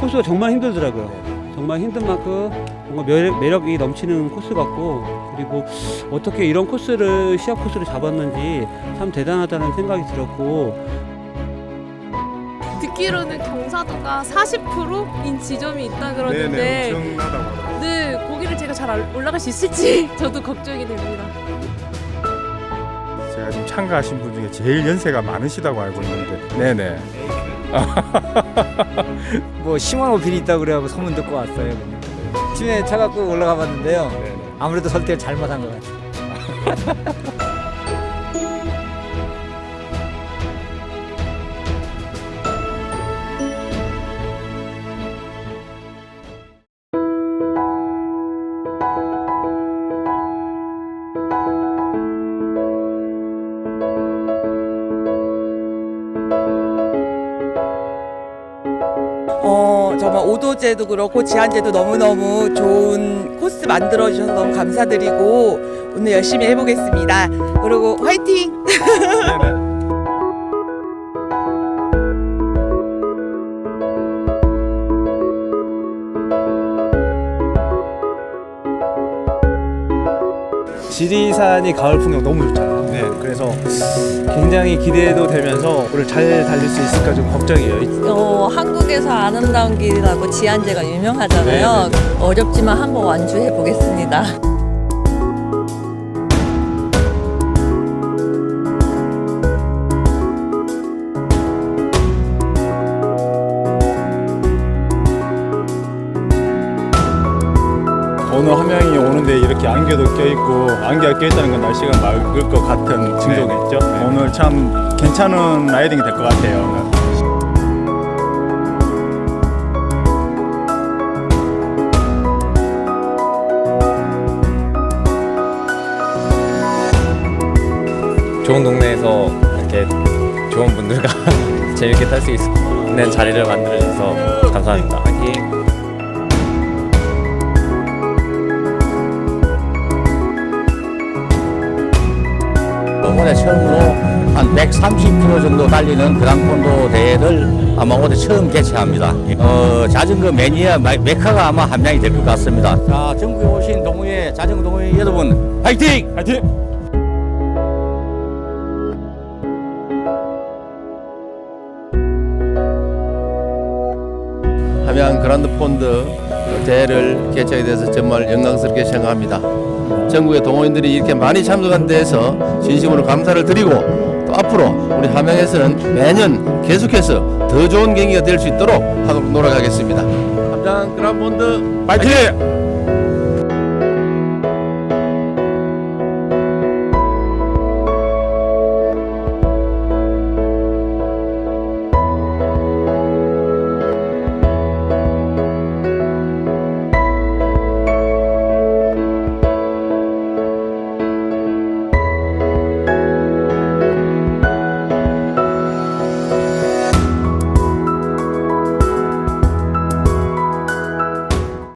코스가 정말 힘들더라고요. 정말 힘든 만큼 뭔가 매력, 매력 이 넘치는 코스 같고 그리고 어떻게 이런 코스를 시합 코스를 잡았는지 참 대단하다는 생각이 들었고 듣기로는 경사도가 40%인 지점이 있다 그러는데 네네 엄청나다고. 네, 거기를 제가 잘 알- 올라갈 수 있을지 저도 걱정이 됩니다. 제가 지금 참가하신 분 중에 제일 연세가 많으시다고 알고 있는데 네네 뭐 심한 오필이 있다고 그래가지고 소문 듣고 왔어요. 팀에 차 갖고 올라가 봤는데요. 아무래도 선택을 잘못한 것 같아요. 어, 정말 오도제도 그렇고 지한제도 너무너무 좋은 코스 만들어 주셔서 너무 감사드리고 오늘 열심히 해보겠습니다. 그리고 화이팅! 지리산이 가을 풍경 너무 좋잖아요. 네, 그래서 굉장히 기대도 되면서 오늘 잘 달릴 수 있을까 좀 걱정이에요. 어, 한국에서 아름다운 길이라고 지한제가 유명하잖아요. 어렵지만 한번 완주해 보겠습니다. 어느 한 명이 오는데 이렇게 안개도 껴있고 안개가 껴있다는 건 날씨가 맑을 것 같은 징조겠죠 오늘 참 괜찮은 라이딩이 될 것 같아요. 좋은 동네에서 이렇게 좋은 분들과 재밌게 탈 수 있는 자리를 만들어주셔서 감사합니다. 올해 처음으로 한 130km 정도 달리는 그랑폰도 대회를 아마 올해 처음 개최합니다. 어, 자전거 매니아 마- 메카가 아마 함량이 될 것 같습니다. 자, 전국에 오신 동호회, 자전거 동호회 여러분, 화이팅! 화이팅! 함양 그란드 폰드 대회를 개최하게 돼서 정말 영광스럽게 생각합니다. 전국의 동호인들이 이렇게 많이 참석한 데에서 진심으로 감사를 드리고 또 앞으로 우리 함양에서는 매년 계속해서 더 좋은 경기가 될 수 있도록 하도록 노력하겠습니다. 함양 그란드 폰드 화이팅!